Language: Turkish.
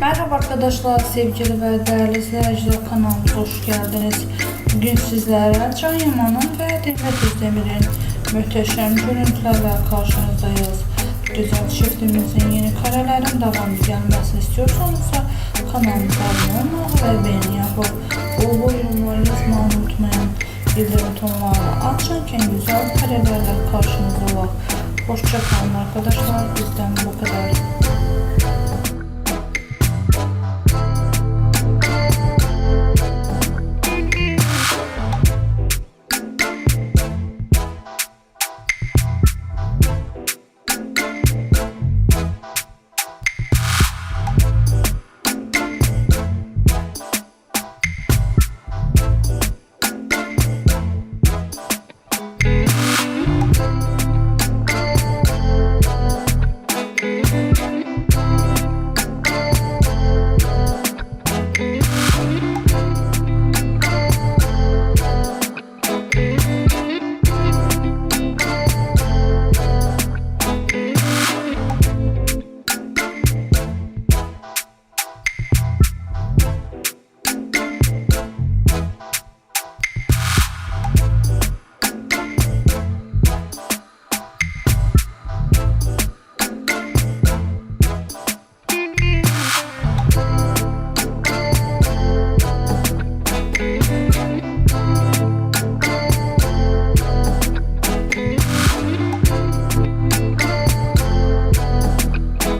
Merhaba arkadaşlar, sevgili ve değerli izleyiciler kanalımıza hoş geldiniz. Bugün sizlere Can Yaman'ın ve Demet Özdemir'in muhteşem görüntülerle karşınızdayız. Güzel çiftimizin yeni karelerin devamı gelmesini istiyorsanız kanalımıza abone olmayı ve beğeni yapıp bol bol yorumlar yazmayı unutmayın. Bildirim tonlarını açarken güzel karelerle karşınızda olak. Hoşça kalın arkadaşlar, bizden bu kadar.